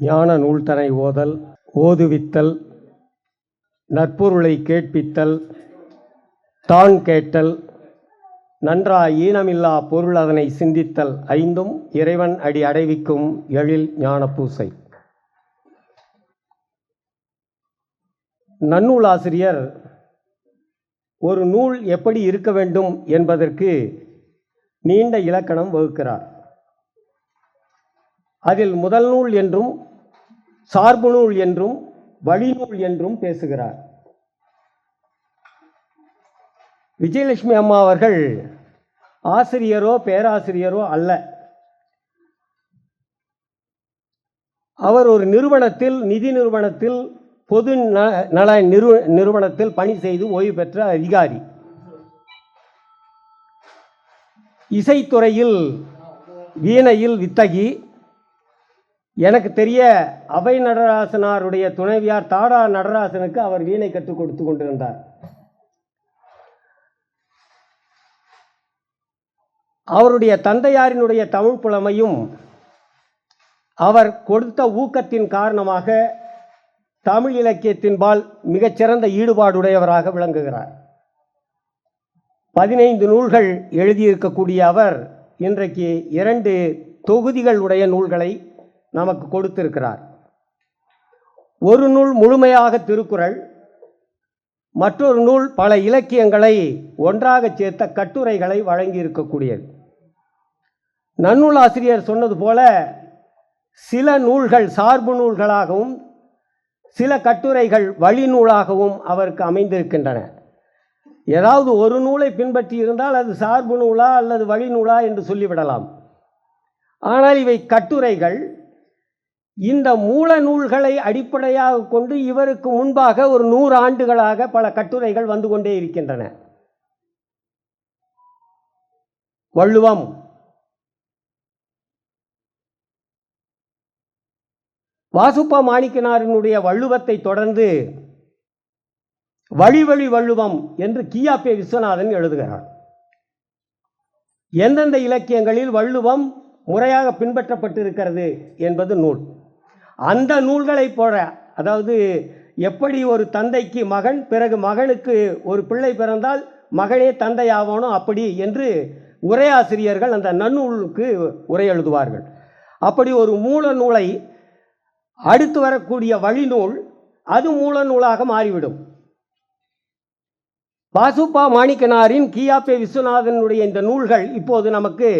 ஞான நூல்தனை ஓதல் ஓதுவித்தல் நற்பொருளை கேட்பித்தல் தான் கேட்டல் நன்றா ஈனமில்லா பொருள் அதனை சிந்தித்தல் ஐந்தும் இறைவன் அடி அடைவிக்கும் எழில் ஞான பூசை நன்னூலாசிரியர் ஒரு நூல் எப்படி இருக்க வேண்டும் என்பதற்கு நீண்ட இலக்கணம் வகுக்கிறார். அதில் முதல் நூல் என்றும் சார்பு நூல் என்றும் வழிநூல் என்றும் பேசுகிறார். விஜயலட்சுமி அம்மா அவர்கள் ஆசிரியரோ பேராசிரியரோ அல்ல. அவர் ஒரு நிறுவனத்தில் நிதி நிறுவனத்தில் பொது ந- நல நிறு நிறுவனத்தில் பணி செய்து ஓய்வு பெற்ற அதிகாரி. இசைத்துறையில் வீணையில் வித்தகி எனக்கு தெரிய அவை நடராசனாருடைய துணைவியார் தாடா நடராசனுக்கு அவர் வீணை கற்றுக் கொடுத்து கொண்டிருந்தார். அவருடைய தந்தையாரினுடைய தமிழ் புலமையும் அவர் கொடுத்த ஊக்கத்தின் காரணமாக தமிழ் இலக்கியத்தின்பால் மிகச்சிறந்த ஈடுபாடுடையவராக விளங்குகிறார். பதினைந்து நூல்கள் எழுதியிருக்கக்கூடிய அவர் இன்றைக்கு இரண்டு தொகுதிகள் உடைய நூல்களை நமக்கு கொடுத்திருக்கிறார். ஒரு நூல் முழுமையாக திருக்குறள் மற்றொரு நூல் பல இலக்கியங்களை ஒன்றாக சேர்த்த கட்டுரைகளை வழங்கி இருக்கக்கூடியது நன்னூல் ஆசிரியர் சொன்னது போல சில நூல்கள் சார்பு நூல்களாகவும் சில கட்டுரைகள் வழிநூலாகவும் அவருக்கு அமைந்திருக்கின்றன. ஏதாவது ஒரு நூலை பின்பற்றி இருந்தால் அது சார்பு நூலா அல்லது வழிநூலா என்று சொல்லிவிடலாம். ஆனால் இவை கட்டுரைகள் இந்த மூல நூல்களை அடிப்படையாக கொண்டு இவருக்கு முன்பாக ஒரு நூறு ஆண்டுகளாக பல கட்டுரைகள் வந்து கொண்டே இருக்கின்றன. வள்ளுவம். வாசுப்ப மாணிக்கனாரினுடைய வள்ளுவத்தை தொடர்ந்து வழிவழி வள்ளுவம் என்று கியாப்பே விஸ்வநாதன் எழுதுகிறார். எந்தெந்த இலக்கியங்களில் வள்ளுவம் முறையாக பின்பற்றப்பட்டிருக்கிறது என்பது நூல். அந்த நூல்களைப் போல அதாவது எப்படி ஒரு தந்தைக்கு மகன் பிறகு மகனுக்கு ஒரு பிள்ளை பிறந்தால் மகனே தந்தையாவானோ அப்படி என்று உரையாசிரியர்கள் அந்த நன்னூலுக்கு உரை எழுதுவார்கள். அப்படி ஒரு மூல நூலை அடுத்து வரக்கூடிய வழிநூல் அது மூல நூலாக மாறிவிடும். பாசுப்பா மாணிக்கனாரின் கியாப்பே விஸ்வநாதனுடைய இந்த நூல்கள் இப்போது நமக்கு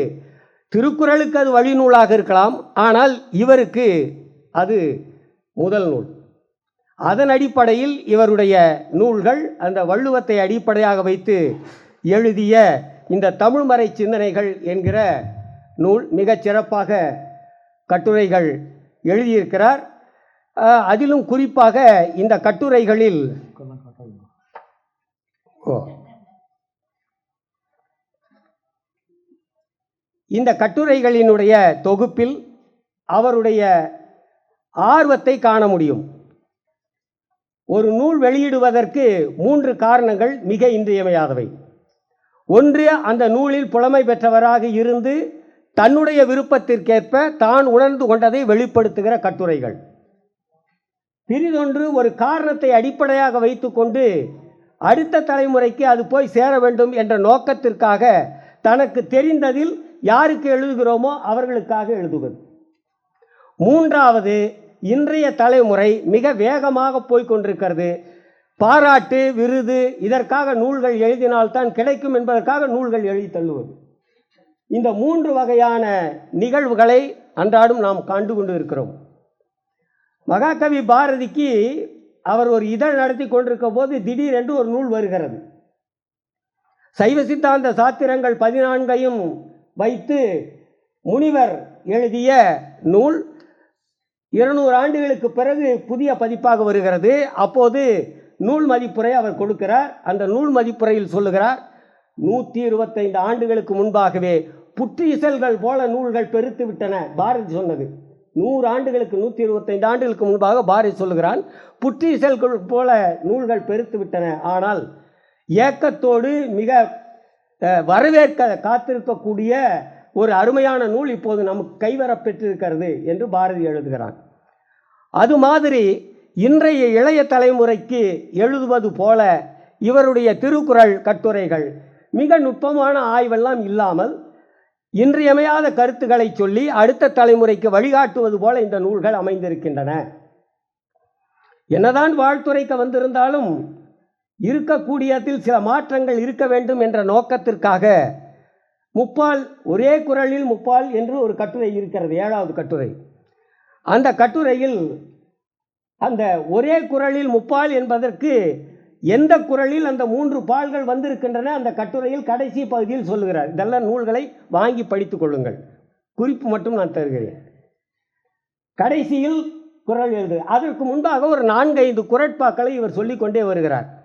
திருக்குறளுக்கு அது வழிநூலாக இருக்கலாம் ஆனால் இவருக்கு அது முதல் நூல். அதன் அடிப்படையில் இவருடைய நூல்கள் அந்த வள்ளுவத்தை அடிப்படையாக வைத்து எழுதிய இந்த தமிழ்மறை சிந்தனைகள் என்கிற நூல் மிகச் சிறப்பாக கட்டுரைகள் எழுதியிருக்கிறார். அதிலும் குறிப்பாக இந்த கட்டுரைகளில் ஓ. இந்த கட்டுரைகளினுடைய தொகுப்பில் அவருடைய ஆர்வத்தை காண முடியும். ஒரு நூல் வெளியிடுவதற்கு மூன்று காரணங்கள் மிக இன்றியமையாதவை. ஒன்று அந்த நூலில் புலமை பெற்றவராக இருந்து தன்னுடைய விருப்பத்திற்கேற்ப தான் உணர்ந்து கொண்டதை வெளிப்படுத்துகிற கட்டுரைகள். பிரிதொன்று ஒரு காரணத்தை அடிப்படையாக வைத்துக்கொண்டு அடுத்த தலைமுறைக்கு அது போய் சேர வேண்டும் என்ற நோக்கத்திற்காக தனக்கு தெரிந்ததில் யாருக்கு எழுதுகிறோமோ அவர்களுக்காக எழுதுவது. மூன்றாவது இன்றைய தலைமுறை மிக வேகமாக போய்கொண்டிருக்கிறது. பாராட்டு விருது இதற்காக நூல்கள் எழுதினால்தான் கிடைக்கும் என்பதற்காக நூல்கள் எழுதி தள்ளுவது. இந்த மூன்று வகையான நிகழ்வுகளை அன்றாடம் நாம் கண்டு கொண்டு இருக்கிறோம் மகாகவி பாரதிக்கு அவர் ஒரு இதழ் நடத்தி கொண்டிருக்கும் போது திடீரென்று ஒரு நூல் வருகிறது. சைவ சித்தாந்த சாத்திரங்கள் பதினான்கையும் வைத்து முனிவர் எழுதிய நூல் இருநூறு ஆண்டுகளுக்கு பிறகு புதிய பதிப்பாக வருகிறது. அப்போது நூல் மதிப்புரை அவர் கொடுக்கிறார். அந்த நூல் மதிப்புரையில் சொல்லுகிறார் நூற்றி இருபத்தைந்து ஆண்டுகளுக்கு முன்பாகவே புற்றீசல்கள் போல நூல்கள் பெருத்து விட்டன பாரதி சொன்னது. நூறு ஆண்டுகளுக்கு நூற்றி இருபத்தைந்து ஆண்டுகளுக்கு முன்பாக பாரதி சொல்லுகிறான் புற்றீசல்கள் போல நூல்கள் பெருத்து விட்டன ஆனால் ஏக்கத்தோடு மிக வரவேற்க காத்திருக்கக்கூடிய ஒரு அருமையான நூல் இப்போது நமக்கு கைவரப் பெற்றிருக்கிறது என்று பாரதி எழுதுகிறான். அது மாதிரி இன்றைய இளைய தலைமுறைக்கு எழுதுவது போல இவருடைய திருக்குறள் கட்டுரைகள் மிக நுட்பமான ஆய்வெல்லாம் இல்லாமல் இன்றியமையாத கருத்துக்களை சொல்லி அடுத்த தலைமுறைக்கு வழிகாட்டுவது போல இந்த நூல்கள் அமைந்திருக்கின்றன. என்னதான் வாழ்த்துறைக்கு வந்திருந்தாலும் இருக்கக்கூடியதில் சில மாற்றங்கள் இருக்க வேண்டும் என்ற நோக்கத்திற்காக முப்பால் ஒரே குரலில் முப்பால் என்று ஒரு கட்டுரை இருக்கிறது ஏழாவது கட்டுரை. அந்த கட்டுரையில் அந்த ஒரே குரலில் முப்பால் என்பதற்கு எந்த குரலில் அந்த மூன்று பால்கள் வந்திருக்கின்றன அந்த கட்டுரையில் கடைசி பகுதியில் சொல்லுகிறார். இதெல்லாம் நூல்களை வாங்கி படித்துக் கொள்ளுங்கள். குறிப்பு மட்டும் நான் தருகிறேன். கடைசியில் குரல் எழுது அதற்கு முன்பாக ஒரு நான்கைந்து குரட்பாக்களை இவர் சொல்லிக்கொண்டே வருகிறார்.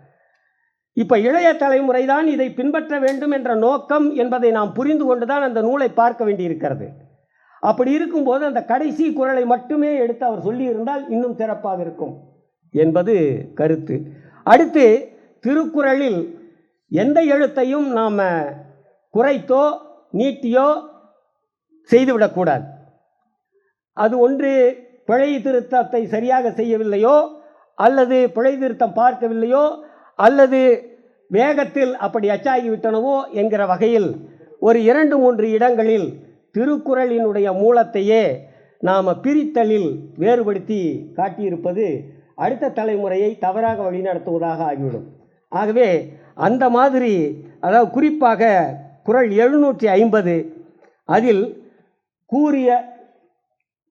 இப்போ இளைய தலைமுறை தான் இதை பின்பற்ற வேண்டும் என்ற நோக்கம் என்பதை நாம் புரிந்து கொண்டுதான் அந்த நூலை பார்க்க வேண்டியிருக்கிறது. அப்படி இருக்கும்போது அந்த கடைசி குரலை மட்டுமே எடுத்து அவர் சொல்லியிருந்தால் இன்னும் சிறப்பாக இருக்கும் என்பது கருத்து. அடுத்து திருக்குறளில் எந்த எழுத்தையும் நாம் குறைத்தோ நீட்டியோ செய்துவிடக்கூடாது. அது ஒன்று பிழை திருத்தத்தை சரியாக செய்யவில்லையோ அல்லது பிழை திருத்தம் பார்க்கவில்லையோ அல்லது வேகத்தில் அப்படி அச்சாகிவிட்டனவோ என்கிற வகையில் ஒரு இரண்டு மூன்று இடங்களில் திருக்குறளினுடைய மூலத்தையே நாம் பிரித்தலில் வேறுபடுத்தி காட்டியிருப்பது அடுத்த தலைமுறையை தவறாக வழிநடத்துவதாக ஆகிவிடும். ஆகவே அந்த மாதிரி அதாவது குறிப்பாக குறள் எழுநூற்றி ஐம்பது அதில் கூறிய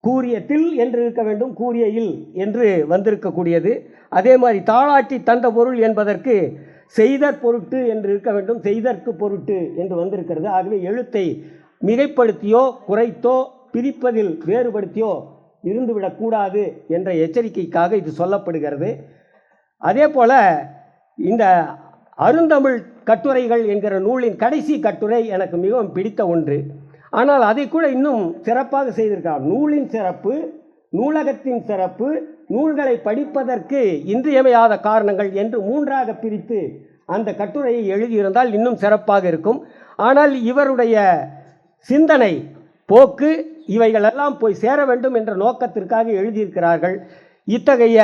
கூறிய தில் என்று இருக்க வேண்டும் கூறிய இல் என்று வந்திருக்கக்கூடியது. அதே மாதிரி தாளாட்டி தந்த பொருள் என்பதற்கு செய்தற் பொருட்டு என்று இருக்க வேண்டும் செய்தற்கு பொருட்டு என்று வந்திருக்கிறது. ஆகவே எழுத்தை மிகைப்படுத்தியோ குறைத்தோ பிரிப்பதில் வேறுபடுத்தியோ இருந்துவிடக்கூடாது என்ற எச்சரிக்கைக்காக இது சொல்லப்படுகிறது. அதே போல இந்த அருந்தமிழ் கட்டுரைகள் என்கிற நூலின் கடைசி கட்டுரை எனக்கு மிகவும் பிடித்த ஒன்று. ஆனால் அதை கூட இன்னும் சிறப்பாக செய்திருக்கார் நூலின் சிறப்பு நூலகத்தின் சிறப்பு நூல்களை படிப்பதற்கு இன்றியமையாத காரணங்கள் என்று மூன்றாக பிரித்து அந்த கட்டுரையை எழுதியிருந்தால் இன்னும் சிறப்பாக இருக்கும். ஆனால் இவருடைய சிந்தனை போக்கு இவைகளெல்லாம் போய் சேர வேண்டும் என்ற நோக்கத்திற்காக எழுதியிருக்கிறார்கள். இத்தகைய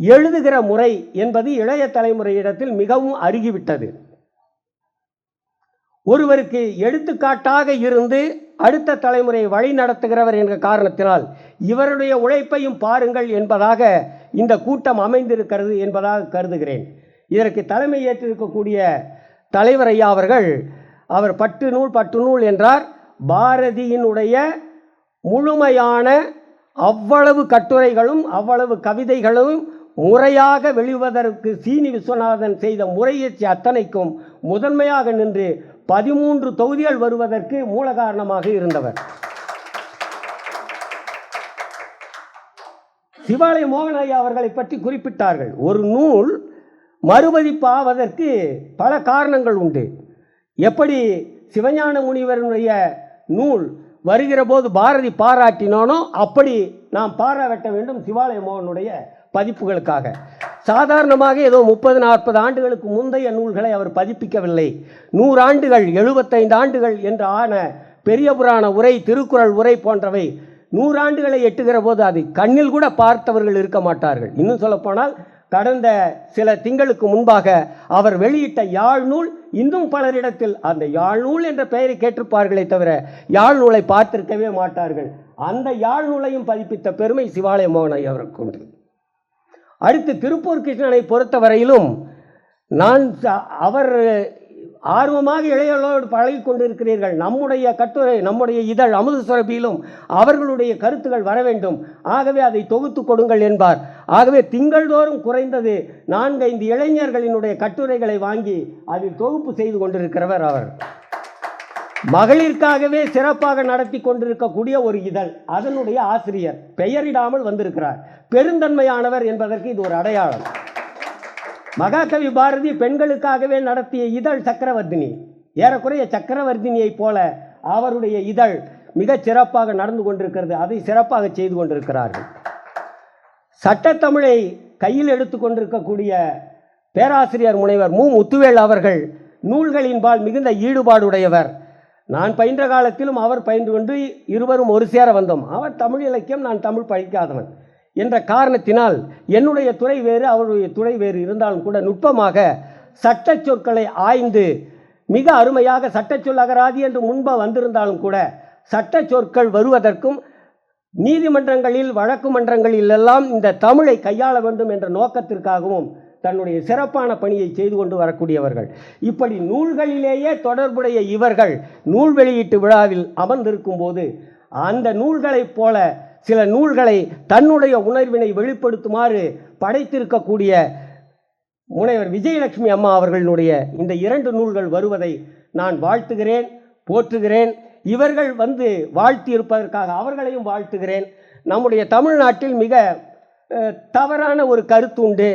எழுதுகிற முறை என்பது இளைய தலைமுறையிடத்தில் மிகவும் அருகிவிட்டது. ஒருவருக்கு எடுத்துக்காட்டாக இருந்து அடுத்த தலைமுறையை வழி நடத்துகிறவர் என்ற காரணத்தினால் இவருடைய உழைப்பையும் பாருங்கள் என்பதாக இந்த கூட்டம் அமைந்திருக்கிறது என்பதாக கருதுகிறேன். இதற்கு தலைமை ஏற்றிருக்கக்கூடிய தலைவர் ஐயா அவர்கள் அவர் பட்டு நூல் பட்டு நூல் என்றார். பாரதியினுடைய முழுமையான அவ்வளவு கட்டுரைகளும் அவ்வளவு கவிதைகளும் முறையாக வெளிவதற்கு சீனி விஸ்வநாதன் செய்த முறையீச்சு அத்தனைக்கும் முதன்மையாக நின்று பதிமூன்று தொகுதிகள் வருவதற்கு மூல காரணமாக இருந்தவர். சிவாலய மோகன் ஐயா அவர்களை பற்றி குறிப்பிட்டார்கள். ஒரு நூல் மறுபதிப்பாவதற்கு பல காரணங்கள் உண்டு. எப்படி சிவஞான முனிவருடைய நூல் வருகிற போது பாரதி பாராட்டினானோ அப்படி நாம் பாராட்ட வேண்டும் சிவாலய மோகனுடைய பதிப்புகளுக்காக. சாதாரணமாக ஏதோ முப்பது நாற்பது ஆண்டுகளுக்கு முந்தைய நூல்களை அவர் பதிப்பிக்கவில்லை. நூறாண்டுகள் எழுபத்தைந்து ஆண்டுகள் என்று ஆன பெரிய புராண உரை திருக்குறள் உரை போன்றவை நூறாண்டுகளை எட்டுகிற போது அதை கண்ணில் கூட பார்த்தவர்கள் இருக்க மாட்டார்கள். இன்னும் சொல்லப்போனால் கடந்த சில திங்களுக்கு முன்பாக அவர் வெளியிட்ட யாழ் நூல் இன்னும் பலரிடத்தில் அந்த யாழ் நூல் என்ற பெயரை கேட்டிருப்பார்களே தவிர யாழ் நூலை பார்த்திருக்கவே மாட்டார்கள். அந்த யாழ் நூலையும் பதிப்பித்த பெருமை சிவாலய மோகனை அவருக்கு உண்டு. அடுத்து திருப்பூர் கிருஷ்ணனை பொறுத்தவரையிலும் நான் அவர் ஆர்வமாக இளையோடு பழகி கொண்டிருக்கிறீர்கள். நம்முடைய கட்டுரை நம்முடைய இதழ் அமுது சுரபியிலும் அவர்களுடைய கருத்துகள் வர வேண்டும். ஆகவே அதை தொகுத்து கொடுங்கள் என்பார். ஆகவே திங்கள்தோறும் குறைந்தது நான்கைந்து இளைஞர்களினுடைய கட்டுரைகளை வாங்கி அதில் தொகுப்பு செய்து கொண்டிருக்கிறவர் அவர். மகளிருக்காகவே சிறப்பாக நடத்தி கொண்டிருக்கக்கூடிய ஒரு இதழ். அதனுடைய ஆசிரியர் பெயரிடாமல் வந்திருக்கிறார். பெருந்தன்மையானவர் என்பதற்கு இது ஒரு அடையாளம். மகாகவி பாரதி பெண்களுக்காகவே நடத்திய இதழ் சக்கரவர்த்தினி. ஏறக்குறைய சக்கரவர்த்தினியைப் போல அவருடைய இதழ் மிகச் சிறப்பாக நடந்து கொண்டிருக்கிறது. அதை சிறப்பாக செய்து கொண்டிருக்கிறார்கள். சட்டத்தமிழை கையில் எடுத்து கொண்டிருக்கக்கூடிய பேராசிரியர் முனைவர் மு. முத்துவேல் அவர்கள் நூல்களின்பால் மிகுந்த ஈடுபாடுடையவர். நான் பயின்ற காலத்திலும் அவர் பயின்று கொண்டு இருவரும் ஒரு சேர வந்தோம். அவர் தமிழ் இலக்கியம் நான் தமிழ் படிக்காதவன் என்ற காரணத்தினால் என்னுடைய துறை வேறு அவருடைய துறை வேறு இருந்தாலும் கூட நுட்பமாக சட்டச் சொற்களை ஆய்ந்து மிக அருமையாக சட்டச்சொல் அகராதி என்று முன்பு வந்திருந்தாலும் கூட சட்டச் சொற்கள் வருவதற்கும் நீதிமன்றங்களில் வழக்கு மன்றங்களில் எல்லாம் இந்த தமிழை கையாள வேண்டும் என்ற நோக்கத்திற்காகவும் தன்னுடைய சிறப்பான பணியை செய்து கொண்டு வரக்கூடியவர்கள். இப்படி நூல்களிலேயே தொடர்புடைய இவர்கள் நூல் வெளியீட்டு விழாவில் அமர்ந்திருக்கும் போது அந்த நூல்களைப் போல சில நூல்களை தன்னுடைய உணர்வினை வெளிப்படுத்துமாறு படைத்திருக்கக்கூடிய முனைவர் விஜயலட்சுமி அம்மா அவர்களுடைய இந்த இரண்டு நூல்கள் வருவதை நான் வாழ்த்துகிறேன் போற்றுகிறேன். இவர்கள் வந்து வாழ்த்தி இருப்பதற்காக அவர்களையும் வாழ்த்துகிறேன். நம்முடைய தமிழ்நாட்டில் மிக தவறான ஒரு கருத்து உண்டு.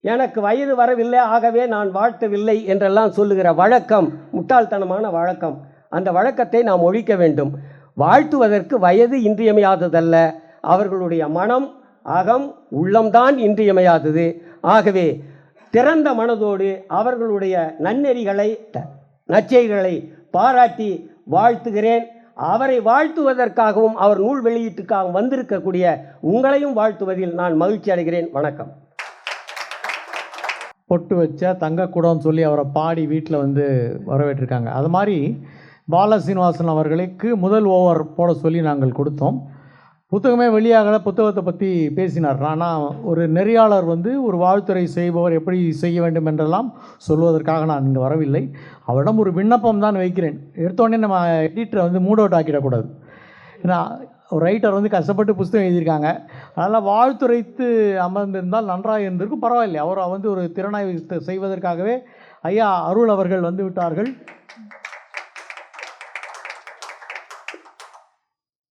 எனக்கு வயது வரவில்லை ஆகவே நான் வாழ்த்தவில்லை என்றெல்லாம் சொல்லுகிற வழக்கம் முட்டாள்தனமான வழக்கம். அந்த வழக்கத்தை நாம் ஒழிக்க வேண்டும். வாழ்த்துவதற்கு வயது இன்றியமையாததல்ல. அவர்களுடைய மனம் அகம் உள்ளம்தான் இன்றியமையாதது. ஆகவே திறந்த மனதோடு அவர்களுடைய நன்னெறிகளை நற்செய்களை பாராட்டி வாழ்த்துகிறேன். அவரை வாழ்த்துவதற்காகவும் அவர் நூல் வெளியீட்டுக்காகவும் வந்திருக்கக்கூடிய உங்களையும் வாழ்த்துவதில் நான் மகிழ்ச்சி அடைகிறேன். வணக்கம். பொட்டு வச்ச தங்கக்கூடம்னு சொல்லி அவரை பாடி வீட்டில் வந்து வரவேற்றிருக்காங்க. அது மாதிரி பால சீனிவாசன் அவர்களுக்கு முதல் ஓவர் போட சொல்லி நாங்கள் கொடுத்தோம். புத்தகமே வெளியாகலை புத்தகத்தை பற்றி பேசினார். ஆனால் ஒரு நெறியாளர் வந்து ஒரு வாழ்த்துறை செய்பவர் எப்படி செய்ய வேண்டும் என்றெல்லாம் சொல்வதற்காக நான் இங்கே வரவில்லை. அவரிடம் ஒரு விண்ணப்பம் தான் வைக்கிறேன். எடுத்தோடனே நம்ம எடிட்டரை வந்து மூட் அவுட் ஆக்கிடக்கூடாது. ஏன்னா ஒரு ரைட்டர் வந்து கஷ்டப்பட்டு புஸ்தகம் எழுதியிருக்காங்க. அதனால் வாழ்த்துரைத்து அமர்ந்திருந்தால் நன்றாக இருந்திருக்கும். பரவாயில்லை. அவர் வந்து ஒரு திறனாய்வு செய்வதற்காகவே ஐயா அருள் அவர்கள் வந்து விட்டார்கள்.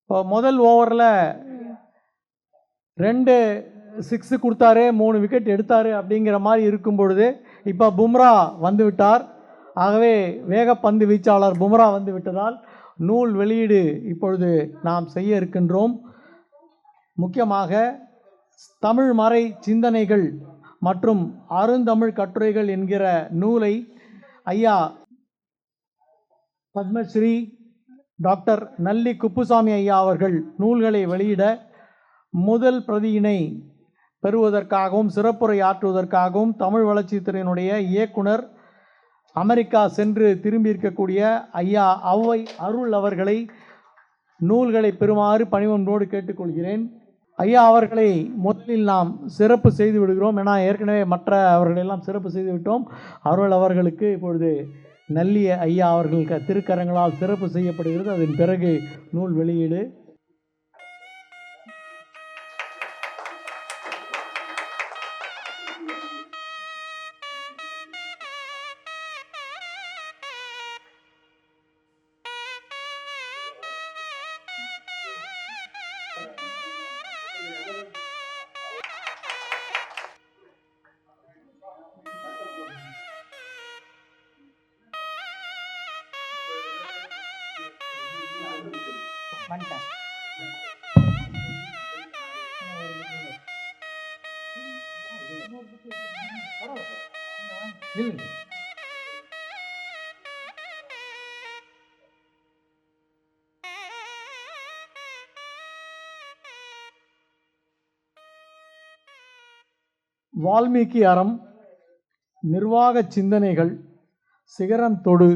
இப்போ முதல் ஓவரில் ரெண்டு சிக்ஸு கொடுத்தாரு மூணு விக்கெட் எடுத்தார் அப்படிங்கிற மாதிரி இருக்கும் பொழுது இப்போ பும்ரா வந்து விட்டார். ஆகவே வேகப்பந்து வீச்சாளர் பும்ரா வந்து விட்டதால் நூல் வெளியீடு இப்பொழுது நாம் செய்ய இருக்கின்றோம். முக்கியமாக தமிழ் மறை சிந்தனைகள் மற்றும் அருந்தமிழ் கட்டுரைகள் என்கிற நூலை ஐயா பத்மஸ்ரீ டாக்டர் நல்லி குப்புசாமி ஐயா அவர்கள் நூல்களை வெளியிட முதல் பிரதியினை பெறுவதற்காகவும் சிறப்புரை ஆற்றுவதற்காகவும் தமிழ் வளர்ச்சித்துறையினுடைய இயக்குனர் அமெரிக்கா சென்று திரும்பியிருக்கக்கூடிய ஐயா ஔவை அருள் அவர்களை நூல்களை பெறுமாறு பணிவன்போடு கேட்டுக்கொள்கிறேன். ஐயா அவர்களை முதலில் நாம் சிறப்பு செய்து விடுகிறோம் ஏன்னா ஏற்கனவே மற்ற அவர்களெல்லாம் சிறப்பு செய்து விட்டோம். அருள் அவர்களுக்கு இப்பொழுது நல்லிய ஐயா அவர்கள் க- திருக்கரங்களால் சிறப்பு செய்யப்படுகிறது. அதன் பிறகு நூல் வெளியீடு. வால்மீகி அறம் நிர்வாக சிந்தனைகள் சிகரம் தொடு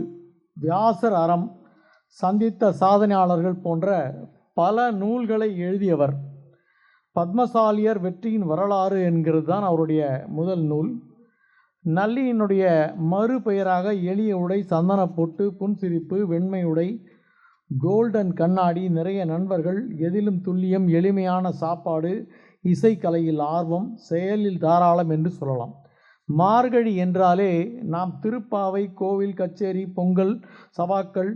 வியாசர் அறம் சந்தித்த சாதனையாளர்கள் போன்ற பல நூல்களை எழுதியவர். பத்மசாலியர் வெற்றியின் வரலாறு என்கிறது தான் அவருடைய முதல் நூல். நல்லியினுடைய மறுபெயராக எளிய உடை சந்தன பொட்டு புன்சிரிப்பு வெண்மை உடை கோல்டன் கண்ணாடி நிறைய நண்பர்கள் எதிலும் துல்லியம் எளிமையான சாப்பாடு இசைக்கலையில் ஆர்வம் செயலில் தாராளம் என்று சொல்லலாம். மார்கழி என்றாலே நாம் திருப்பாவை கோவில் கச்சேரி பொங்கல் சபாக்கள்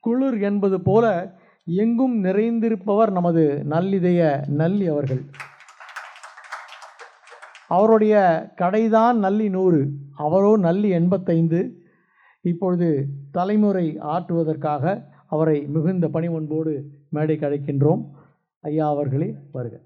குளிர் என்பது போல எங்கும் நிறைந்திருப்பவர் நமது நல்லிதய நல்லி அவர்கள். அவருடைய கடைதான் நல்லி நூறு அவரோ நல்லி எண்பத்தைந்து. இப்பொழுது தலைமுறை ஆற்றுவதற்காக அவரை மிகுந்த பணிவன்போடு மேடைக்கு அழைக்கின்றோம். ஐயா அவர்களே வருக.